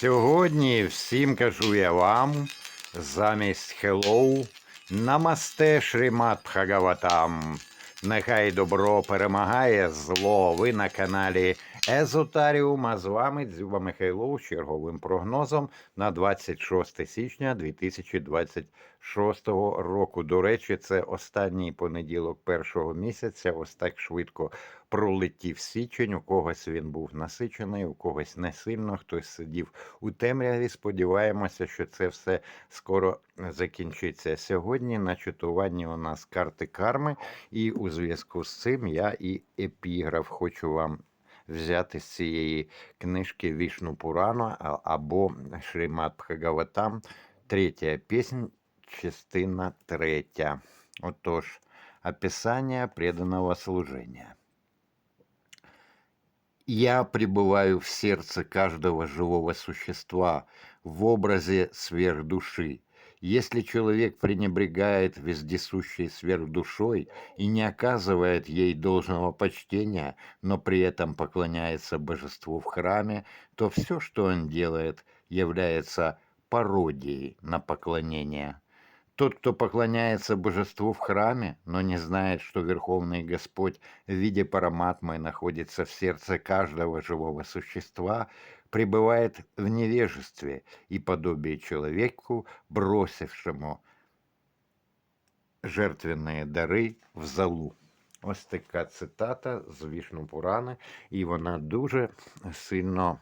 Сьогодні всім кажу я вам замість Хеллоу намасте Шримат Бхагаватам. Нехай добро перемагає зло. Ви на каналі Езотаріум, а з вами Дзюба Михайлов з черговим прогнозом на 26 січня 2026 року. До речі, це останній понеділок першого місяця. Ось так швидко пролетів січень. У когось він був насичений, у когось не сильно. Хтось сидів у темряві. Сподіваємося, що це все скоро закінчиться. Сьогодні на читуванні у нас карти карми, і у зв'язку з цим я і епіграф хочу вам. Взяти з цієї книжки Вішну Пурана а- або Шримат Бхагаватам, третя пісня, частина третя. Отож, описание преданного служения. Я пребываю в сердце каждого живого существа в образе сверхдуши. если человек пренебрегает вездесущей сверхдушой и не оказывает ей должного почтения, но при этом поклоняется божеству в храме, то все, что он делает, является пародией на поклонение. Тот, кто поклоняется божеству в храме, но не знает, что Верховный Господь в виде параматмы находится в сердце каждого живого существа, пребывает в невежестве и подобие человеку, бросившему жертвенные дари в залу. Ось така цитата з Вішну Пурани, і вона дуже сильно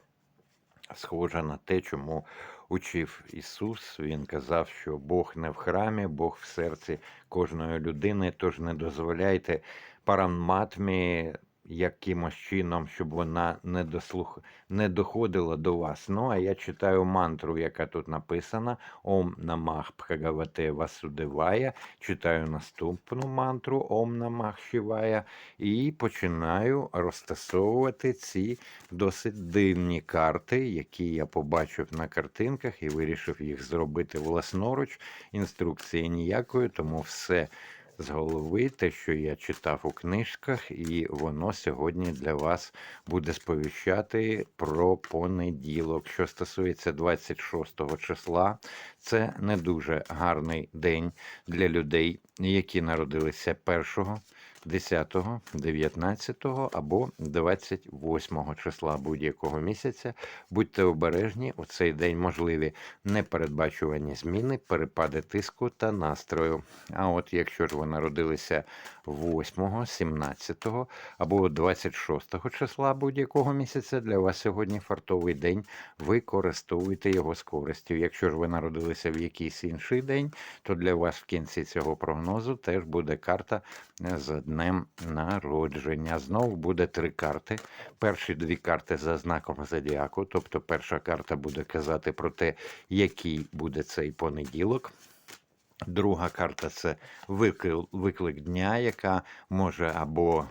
схожа на те, чому учив Ісус. Він казав, що Бог не в храмі, Бог в серці кожної людини, тож не дозволяйте параматмі якимось чином, щоб вона не, дослух... не доходила до вас. Ну, а я читаю мантру, яка тут написана: Ом Намах Бхагавате Васудевая. Читаю наступну мантру Ом Намах Шивая і починаю розтасовувати ці досить дивні карти, які я побачив на картинках і вирішив їх зробити власноруч. Інструкції ніякої, тому все з голови, те, що я читав у книжках, і воно сьогодні для вас буде сповіщати про понеділок. Що стосується 26 числа, це не дуже гарний день для людей, які народилися 1 10, 19 або 28 числа будь-якого місяця. Будьте обережні, у цей день можливі непередбачувані зміни, перепади тиску та настрою. А от якщо ж ви народилися 8, 17 або 26 числа будь-якого місяця, для вас сьогодні фартовий день, використовуйте його з користю. Якщо ж ви народилися в якийсь інший день, то для вас в кінці цього прогнозу теж буде карта е, з днем народження. Знову буде три карти. Перші дві карти за знаком зодіаку, тобто перша карта буде казати про те, який буде цей понеділок. Друга карта це виклик, дня, яка може або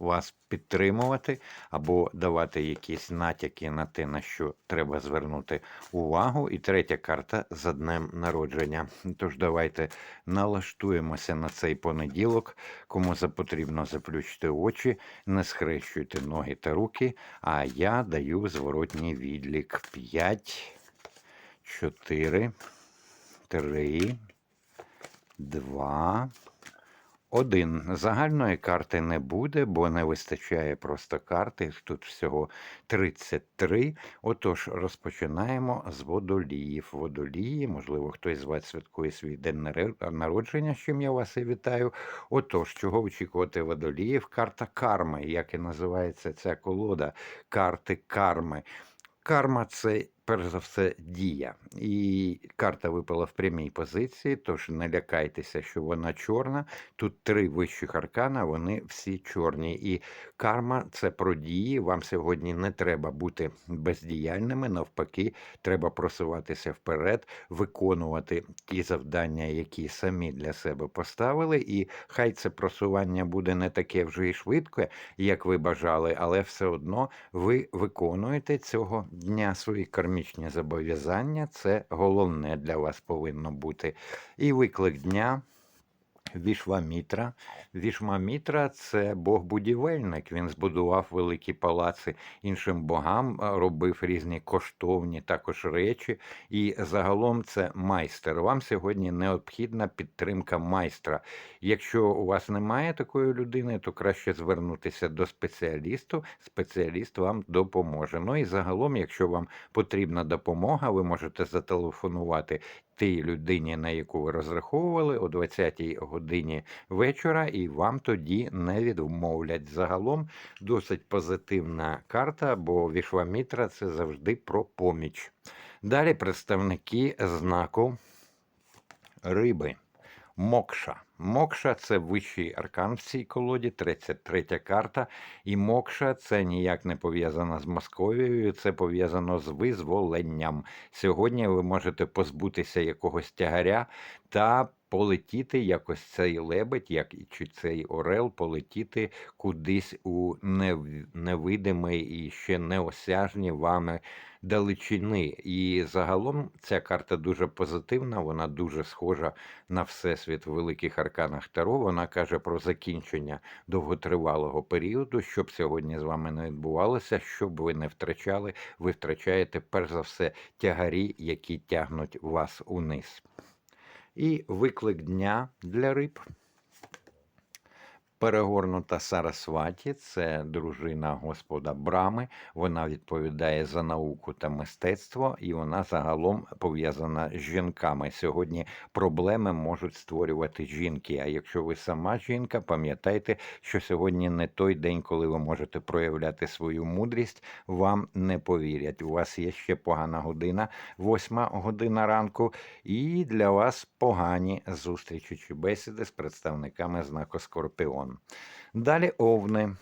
вас підтримувати, або давати якісь натяки на те, на що треба звернути увагу. І третя карта за днем народження. Тож давайте налаштуємося на цей понеділок. Кому запотрібно заплющити очі, не схрещуйте ноги та руки. А я даю зворотній відлік 5, 4, 3, 2, 1. Загальної карти не буде, бо не вистачає просто карти. Тут всього 33. Отож, розпочинаємо з водоліїв. Водолії, можливо, хтось з вас святкує свій день народження, з чим я вас і вітаю. Отож, чого очікувати водоліїв? Карта карми, як і називається ця колода, карти карми. Карма це перш за все дія. І карта випала в прямій позиції, тож не лякайтеся, що вона чорна. Тут три вищих аркана, вони всі чорні. І карма це про дії. Вам сьогодні не треба бути бездіяльними. Навпаки, треба просуватися вперед, виконувати ті завдання, які самі для себе поставили. І хай це просування буде не таке вже і швидке, як ви бажали, але все одно ви виконуєте цього дня свої кармічні зобов'язання. Це головне для вас повинно бути. І виклик дня. Вішвамітра. Вішвамітра це бог-будівельник. Він збудував великі палаци іншим богам, робив різні коштовні також речі. І загалом це майстер. Вам сьогодні необхідна підтримка майстра. Якщо у вас немає такої людини, то краще звернутися до спеціалісту. Спеціаліст вам допоможе. Ну і загалом, якщо вам потрібна допомога, ви можете зателефонувати тій людині, на яку ви розраховували, о 20-й годині вечора, і вам тоді не відмовлять. Загалом досить позитивна карта, бо Вішвамітра це завжди про поміч. Далі представники знаку риби. Мокша. Мокша це вищий аркан в цій колоді, 33 карта. І Мокша це ніяк не пов'язано з Московією, це пов'язано з визволенням. Сьогодні ви можете позбутися якогось тягаря та полетіти якось цей лебедь, як і чи цей орел, полетіти кудись у нев- невидимий і ще неосяжні вами далечини. І загалом ця карта дуже позитивна, вона дуже схожа на всесвіт в великих арканах Таро. Вона каже про закінчення довготривалого періоду, щоб сьогодні з вами не відбувалося, щоб ви не втрачали, ви втрачаєте перш за все тягарі, які тягнуть вас униз. І виклик дня для риб. Перегорнута Сарасваті це дружина Господа Брами. Вона відповідає за науку та мистецтво, і вона загалом пов'язана з жінками. Сьогодні проблеми можуть створювати жінки. А якщо ви сама жінка, пам'ятайте, що сьогодні не той день, коли ви можете проявляти свою мудрість, вам не повірять. У вас є ще погана година, восьма година ранку, і для вас погані зустрічі чи бесіди з представниками знаку Скорпіон. Далі овни,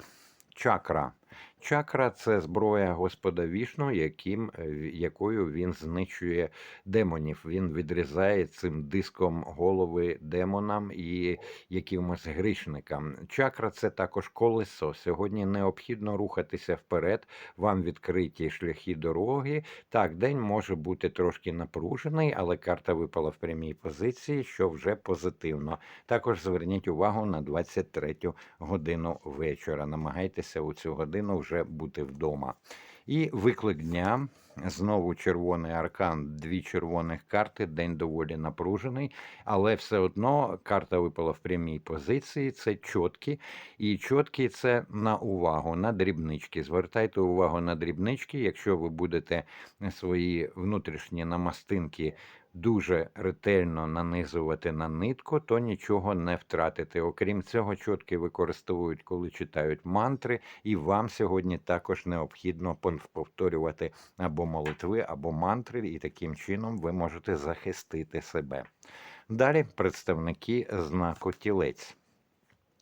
чакра. Чакра це зброя Господа Вішну, яким, е, якою він знищує демонів. Він відрізає цим диском голови демонам і якимось грішникам. Чакра це також колесо. Сьогодні необхідно рухатися вперед. Вам відкриті шляхи дороги. Так, день може бути трошки напружений, але карта випала в прямій позиції, що вже позитивно. Також зверніть увагу на 23 годину вечора. Намагайтеся у цю годину вже бути вдома. І виклик дня. Знову червоний аркан, дві червоних карти. День доволі напружений, але все одно карта випала в прямій позиції. Це чоткі. І чоткі це на увагу, на дрібнички. Звертайте увагу на дрібнички, якщо ви будете свої внутрішні намастинки дуже ретельно нанизувати на нитку, то нічого не втратите. Окрім цього, чотки використовують, коли читають мантри, і вам сьогодні також необхідно повторювати або молитви, або мантри, і таким чином ви можете захистити себе. Далі представники знаку тілець.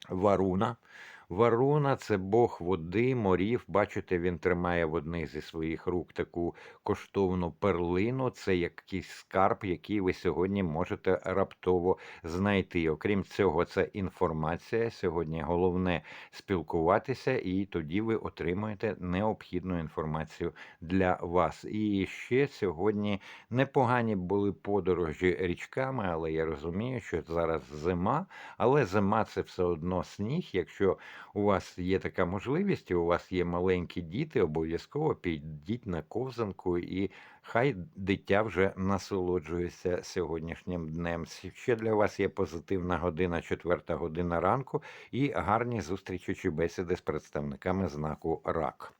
Варуна. Варуна це Бог води, морів. Бачите, він тримає в одних зі своїх рук таку коштовну перлину. Це якийсь скарб, який ви сьогодні можете раптово знайти. Окрім цього, це інформація. Сьогодні головне спілкуватися, і тоді ви отримуєте необхідну інформацію для вас. І ще сьогодні непогані були подорожі річками, але я розумію, що зараз зима, але зима це все одно сніг. Якщо у вас є така можливість, у вас є маленькі діти, обов'язково підіть на ковзанку і хай дитя вже насолоджується сьогоднішнім днем. Ще для вас є позитивна година, четверта година ранку, і гарні зустрічі чи бесіди з представниками знаку РАК.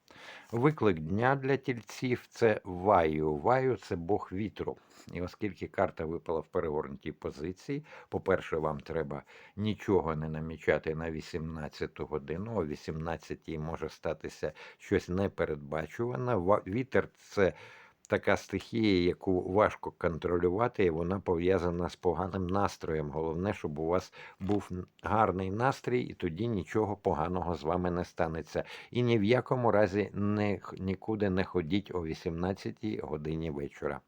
Виклик дня для тільців це Ваю. Ваю це Бог вітру. І оскільки карта випала в перегорнутій позиції, по-перше, вам треба нічого не намічати на 18 годину. О 18 може статися щось непередбачуване. Ва- Вітер це така стихія, яку важко контролювати, і вона пов'язана з поганим настроєм. Головне, щоб у вас був гарний настрій, і тоді нічого поганого з вами не станеться. І ні в якому разі не, нікуди не ходіть о 18 годині вечора.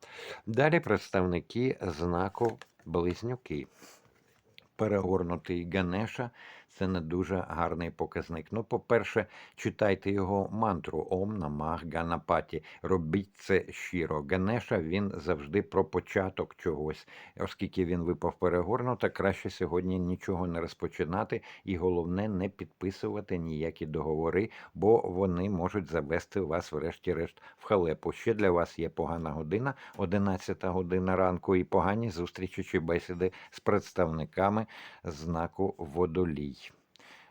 Далі представники знаку Близнюки. Перегорнутий Ганеша це не дуже гарний показник. Ну, по-перше, читайте його мантру Ом Намах Ганапаті. Робіть це щиро. Ганеша він завжди про початок чогось, оскільки він випав перегорнуто, краще сьогодні нічого не розпочинати, і головне не підписувати ніякі договори, бо вони можуть завести вас, врешті-решт, в халепу. Ще для вас є погана година, 11 година ранку, і погані зустрічі чи бесіди з представниками знаку водолій.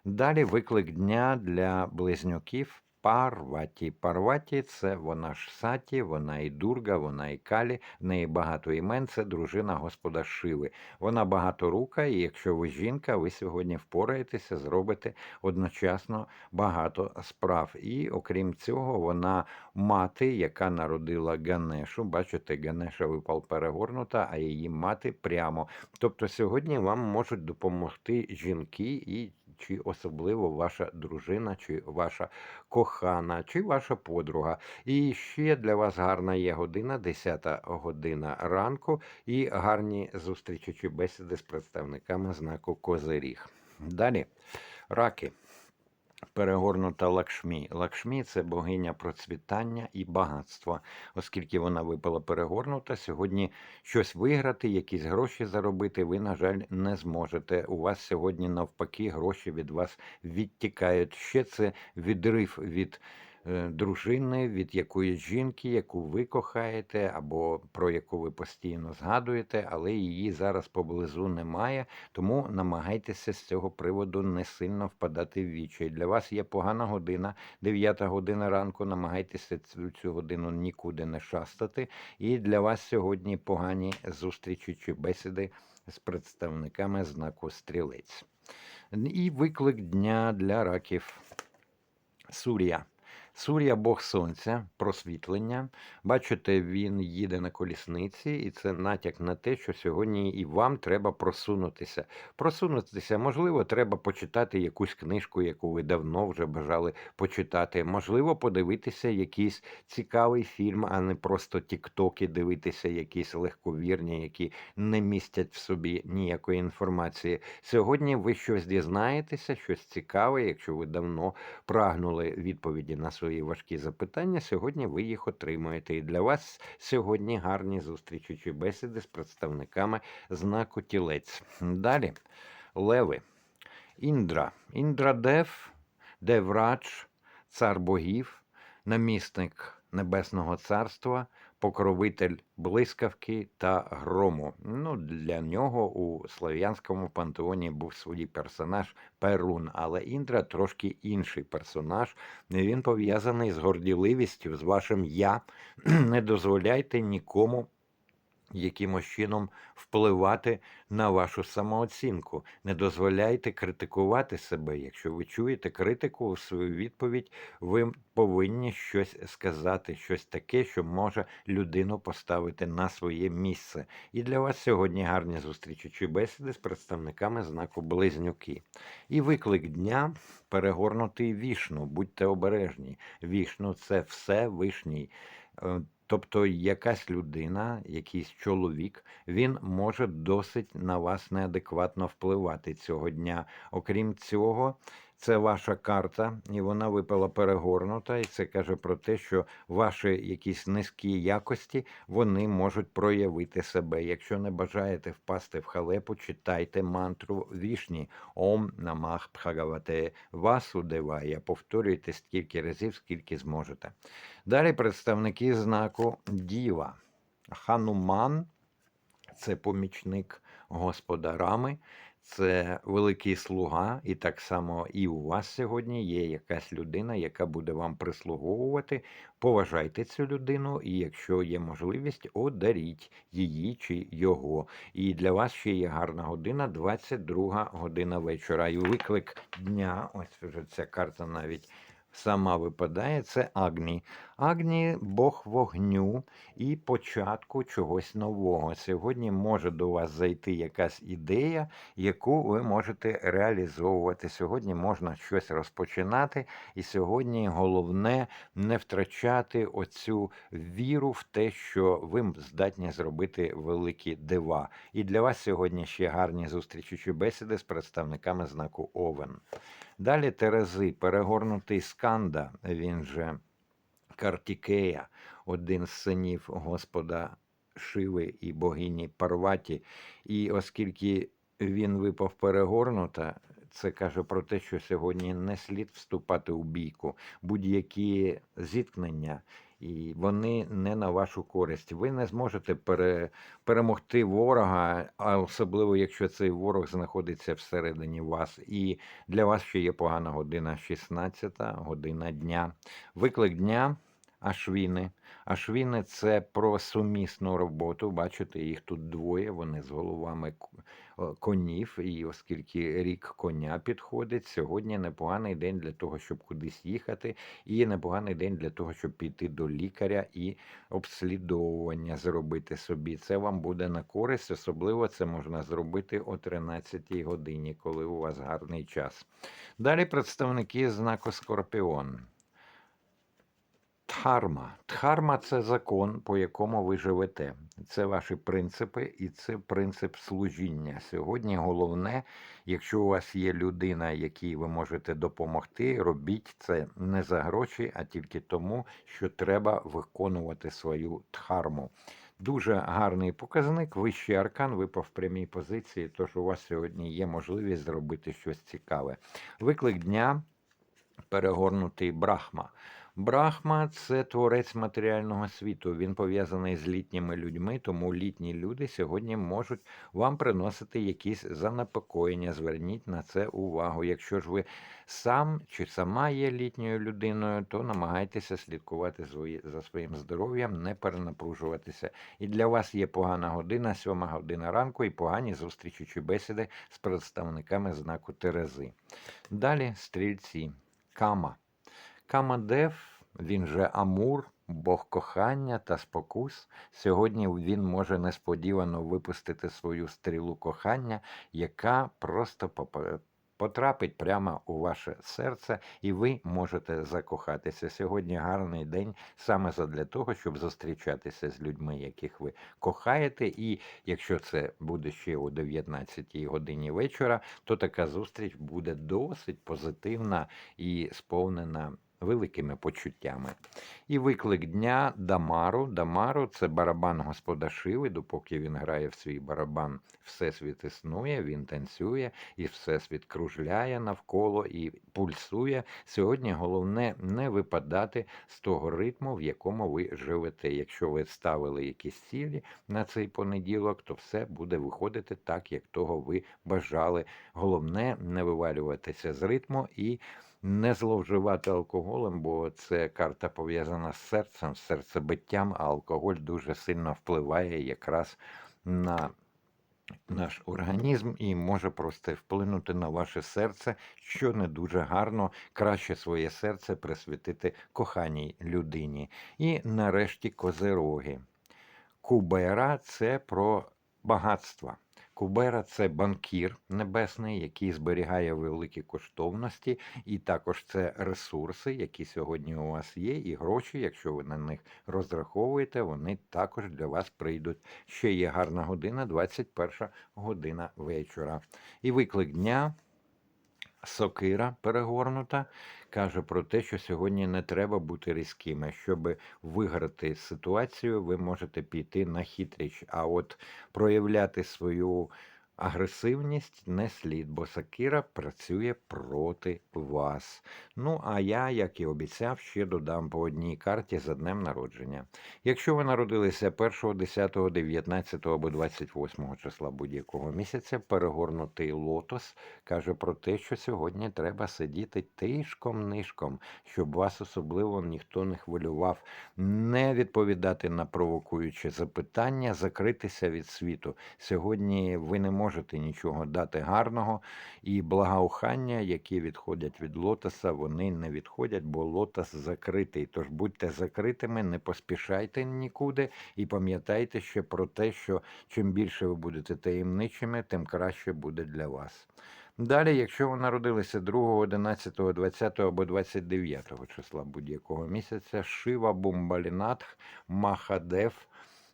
Далі виклик дня для близнюків. Парваті. Парваті це вона ж саті, вона і дурга, вона і калі, в неї багато імен, це дружина Господа Шиви. Вона багаторука, і якщо ви жінка, ви сьогодні впораєтеся, зробите одночасно багато справ. І окрім цього, вона мати, яка народила Ганешу. Бачите, Ганеша випал перегорнута, а її мати прямо. Тобто сьогодні вам можуть допомогти жінки і чи особливо ваша дружина, чи ваша кохана, чи ваша подруга. І ще для вас гарна є година, 10 година ранку, і гарні зустрічі чи бесіди з представниками знаку Козиріг. Далі раки. Перегорнута Лакшмі. Лакшмі це богиня процвітання і багатства. Оскільки вона випала перегорнута, сьогодні щось виграти, якісь гроші заробити, ви, на жаль, не зможете. У вас сьогодні навпаки гроші від вас відтікають. Ще це відрив від дружини, від якоїсь жінки, яку ви кохаєте, або про яку ви постійно згадуєте, але її зараз поблизу немає. Тому намагайтеся з цього приводу не сильно впадати в вічай. Для вас є погана година, 9 година ранку. Намагайтеся цю, цю годину нікуди не шастати. І для вас сьогодні погані зустрічі чи бесіди з представниками знаку стрілець. І виклик дня для раків. Сур'я. Сур'я Бог Сонця, просвітлення. Бачите, він їде на колісниці, і це натяк на те, що сьогодні і вам треба просунутися. Просунутися, можливо, треба почитати якусь книжку, яку ви давно вже бажали почитати. Можливо, подивитися якийсь цікавий фільм, а не просто тіктоки, дивитися якісь легковірні, які не містять в собі ніякої інформації. Сьогодні ви щось дізнаєтеся, щось цікаве, якщо ви давно прагнули відповіді на свої важкі запитання. Сьогодні ви їх отримаєте. І для вас сьогодні гарні зустрічі чи бесіди з представниками знаку тілець. Далі леви. Індра. Індрадев, Деврач, цар богів, намісник Небесного Царства, покровитель блискавки та грому. Ну, Для нього у слов'янському пантеоні був свій персонаж Перун, але Індра трошки інший персонаж. Він пов'язаний з горділивістю, з вашим я. Не дозволяйте нікому якимось чином впливати на вашу самооцінку. Не дозволяйте критикувати себе. Якщо ви чуєте критику у свою відповідь, ви повинні щось сказати, щось таке, що може людину поставити на своє місце. І для вас сьогодні гарні зустрічі чи бесіди з представниками знаку Близнюки. І виклик дня перегорнутий вішну. Будьте обережні. Вішну це все вишній. Тобто якась людина, якийсь чоловік, він може досить на вас неадекватно впливати цього дня. Окрім цього, це ваша карта, і вона випала перегорнута, і це каже про те, що ваші якісь низькі якості вони можуть проявити себе. Якщо не бажаєте впасти в халепу, читайте мантру вішні Ом Намах Бхагавате Васудевая. Повторюйте стільки разів, скільки зможете. Далі представники знаку Діва. Хануман це помічник Господа Рами, це великий слуга, і так само і у вас сьогодні є якась людина, яка буде вам прислуговувати. Поважайте цю людину, і якщо є можливість, одаріть її чи його. І для вас ще є гарна година, 22 година вечора. І виклик дня, ось вже ця карта навіть сама випадає, це Агні. Агні Бог вогню і початку чогось нового. Сьогодні може до вас зайти якась ідея, яку ви можете реалізовувати. Сьогодні можна щось розпочинати, і сьогодні головне не втрачати оцю віру в те, що ви здатні зробити великі дива. І для вас сьогодні ще гарні зустрічі чи бесіди з представниками знаку Овен. Далі Терези, перегорнутий сканда, він же Картікея, один з синів Господа Шиви і богині Парваті. І оскільки він випав перегорнута, це каже про те, що сьогодні не слід вступати у бійку, будь-які зіткнення. І вони не на вашу користь. Ви не зможете пере, перемогти ворога, а особливо якщо цей ворог знаходиться всередині вас. І для вас ще є погана година 16 година дня. Виклик дня Ашвіни. Ашвіни це про сумісну роботу. Бачите, їх тут двоє. Вони з головами конів. І оскільки рік коня підходить, сьогодні непоганий день для того, щоб кудись їхати, і непоганий день для того, щоб піти до лікаря і обслідовування зробити собі. Це вам буде на користь. Особливо це можна зробити о 13-й годині, коли у вас гарний час. Далі представники знаку Скорпіон. Дхарма. Дхарма це закон, по якому ви живете. Це ваші принципи і це принцип служіння. Сьогодні головне, якщо у вас є людина, якій ви можете допомогти, робіть це не за гроші, а тільки тому, що треба виконувати свою дхарму. Дуже гарний показник. Вищий аркан випав в прямій позиції, тож у вас сьогодні є можливість зробити щось цікаве. Виклик дня перегорнутий Брахма. Брахма це творець матеріального світу. Він пов'язаний з літніми людьми, тому літні люди сьогодні можуть вам приносити якісь занепокоєння. Зверніть на це увагу. Якщо ж ви сам чи сама є літньою людиною, то намагайтеся слідкувати за своїм здоров'ям, не перенапружуватися. І для вас є погана година, сьома година ранку, і погані зустрічі чи бесіди з представниками знаку Терези. Далі стрільці. Кама. Камадев, він же Амур, Бог кохання та спокус. Сьогодні він може несподівано випустити свою стрілу кохання, яка просто потрапить прямо у ваше серце, і ви можете закохатися. Сьогодні гарний день саме задля того, щоб зустрічатися з людьми, яких ви кохаєте. І якщо це буде ще о 19 годині вечора, то така зустріч буде досить позитивна і сповнена великими почуттями. І виклик дня Дамару. Дамару це барабан господа Шиви. Допоки він грає в свій барабан, всесвіт існує, він танцює, і всесвіт кружляє навколо і пульсує. Сьогодні головне не випадати з того ритму, в якому ви живете. Якщо ви ставили якісь цілі на цей понеділок, то все буде виходити так, як того ви бажали. Головне не вивалюватися з ритму і не зловживати алкоголем, бо це карта пов'язана з серцем, з серцебиттям, а алкоголь дуже сильно впливає якраз на наш організм і може просто вплинути на ваше серце, що не дуже гарно. Краще своє серце присвятити коханій людині. І нарешті козероги. Кубера це про багатство. Кубера це банкір небесний, який зберігає великі коштовності, і також це ресурси, які сьогодні у вас є, і гроші, якщо ви на них розраховуєте, вони також для вас прийдуть. Ще є гарна година, 21 година вечора. І виклик дня. Сокира перегорнута каже про те, що сьогодні не треба бути різкими. Щоб виграти ситуацію, ви можете піти на хитріч. А от проявляти свою агресивність не слід, бо сокира працює проти вас. Ну, а я, як і обіцяв, ще додам по одній карті за днем народження. Якщо ви народилися 1, 10, 19 або 28 числа будь-якого місяця, перегорнутий лотос каже про те, що сьогодні треба сидіти тишком-нишком, щоб вас особливо ніхто не хвилював, не відповідати на провокуючі запитання, закритися від світу. Сьогодні ви не можете можете нічого дати гарного. І благоухання, які відходять від лотоса, вони не відходять, бо лотос закритий. Тож будьте закритими, не поспішайте нікуди і пам'ятайте ще про те, що чим більше ви будете таємничими, тим краще буде для вас. Далі, якщо ви народилися 2, 11, 20 або 29 числа будь-якого місяця, Шива Бумбалінатх Махадев.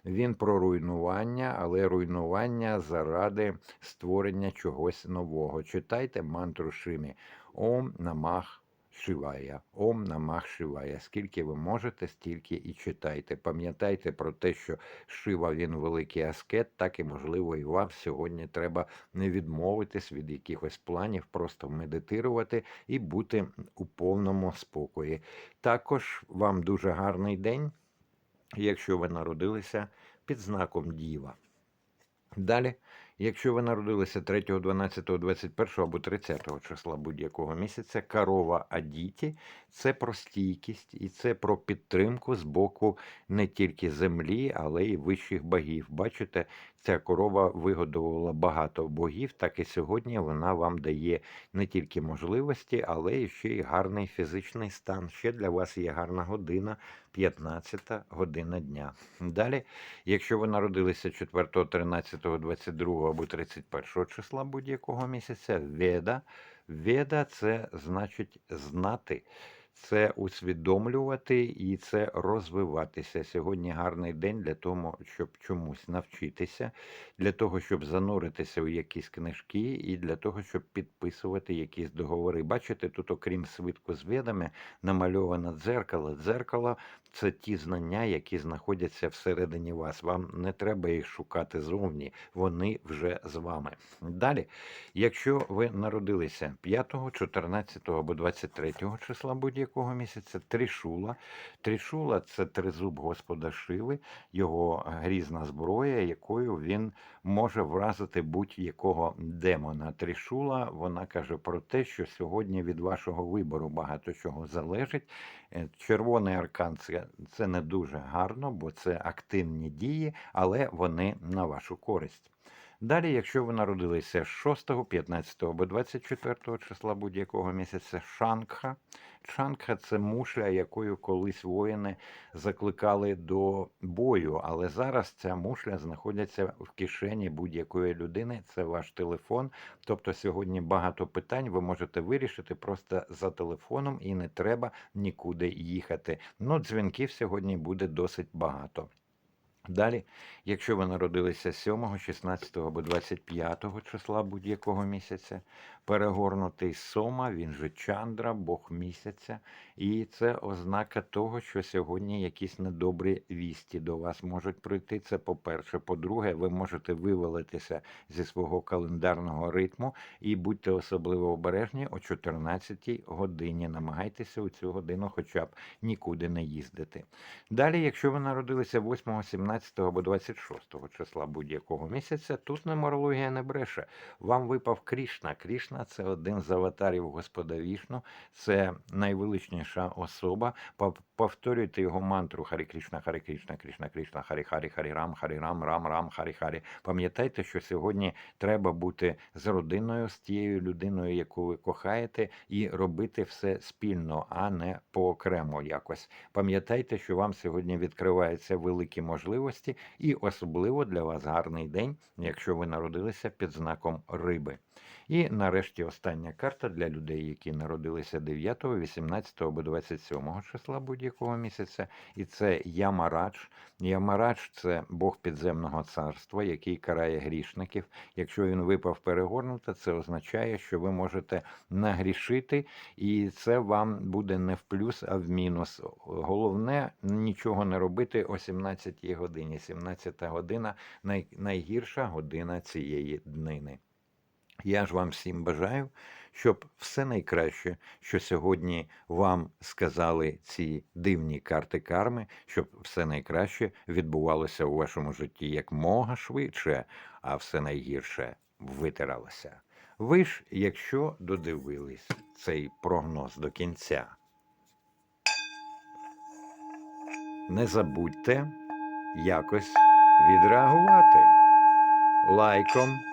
Він про руйнування, але руйнування заради створення чогось нового. Читайте мантру Шимі. Ом намах Шивая, Ом намах Шивая. Скільки ви можете, стільки і читайте. Пам'ятайте про те, що Шива він великий аскет, так і можливо і вам сьогодні треба не відмовитись від якихось планів, просто медитувати і бути у повному спокої. Також вам дуже гарний день, якщо ви народилися під знаком Діва. Далі, якщо ви народилися 3, 12, 21 або 30 числа будь-якого місяця, корова Адіті це про стійкість і це про підтримку з боку не тільки землі, але й вищих богів. Бачите, ця корова вигодовувала багато богів, так і сьогодні вона вам дає не тільки можливості, але ще й гарний фізичний стан. Ще для вас є гарна година, 15 година дня. Далі, якщо ви народилися 4, 13, 22 або 31 числа будь-якого місяця, веда. Веда це значить знати, це усвідомлювати і це розвиватися. Сьогодні гарний день для того, щоб чомусь навчитися, для того, щоб зануритися у якісь книжки, і для того, щоб підписувати якісь договори. Бачите, тут, окрім свитку з ведами, намальовано дзеркало. Дзеркало це ті знання, які знаходяться всередині вас. Вам не треба їх шукати зовні, вони вже з вами. Далі, якщо ви народилися 5, 14 або 23 числа будь-якого місяця, трішула. Трішула це тризуб Господа Шиви, його грізна зброя, якою він може вразити будь-якого демона. Трішула вона каже про те, що сьогодні від вашого вибору багато чого залежить. Е, Червоний аркан це, це не дуже гарно, бо це активні дії, але вони на вашу користь. Далі, якщо ви народилися 6, 15 або 24 числа будь-якого місяця, Шангха. Шангха це мушля, якою колись воїни закликали до бою, але зараз ця мушля знаходиться в кишені будь-якої людини. Це ваш телефон. Тобто сьогодні багато питань ви можете вирішити просто за телефоном і не треба нікуди їхати. Ну, дзвінків сьогодні буде досить багато. Далі, якщо ви народилися 7, 16 або 25 числа будь-якого місяця, перегорнутий сома, він же Чандра, Бог місяця, і це ознака того, що сьогодні якісь недобрі вісті до вас можуть прийти. Це по-перше. По-друге, ви можете вивалитися зі свого календарного ритму і будьте особливо обережні о 14 годині. Намагайтеся у цю годину хоча б нікуди не їздити. Далі, якщо ви народилися 8, 17 або 26 числа будь-якого місяця, тут нумерологія не бреше. Вам випав Крішна. Крішна це один з аватарів Господа Вішну, це найвеличніша особа. Повторюйте його мантру Харі Крішна, Харі Крішна, Крішна, Крішна, Харі Харі, Харі Рам, Харі Рам, Рам, Рам, Харі Харі. Пам'ятайте, що сьогодні треба бути з родиною, з тією людиною, яку ви кохаєте, і робити все спільно, а не поокремо якось. Пам'ятайте, що вам сьогодні відкриваються великі можливості, і особливо для вас гарний день, якщо ви народилися під знаком риби. І нарешті остання карта для людей, які народилися 9, 18 або 27 числа будь-якого місяця. І це Ямарадж. Ямарадж це Бог підземного царства, який карає грішників. Якщо він випав перегорнуто, це означає, що ви можете нагрішити, і це вам буде не в плюс, а в мінус. Головне нічого не робити о 17 годині. 17 година най, найгірша година цієї днини. Я ж вам всім бажаю, щоб все найкраще, що сьогодні вам сказали ці дивні карти карми, щоб все найкраще відбувалося у вашому житті якмога швидше, а все найгірше витиралося. Ви ж, якщо додивились цей прогноз до кінця, не забудьте якось відреагувати лайком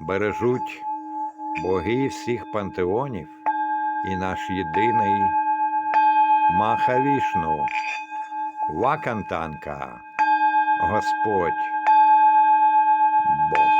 бережуть боги всіх пантеонів і наш єдиний Махавішну, Вакантанка, Господь Бог.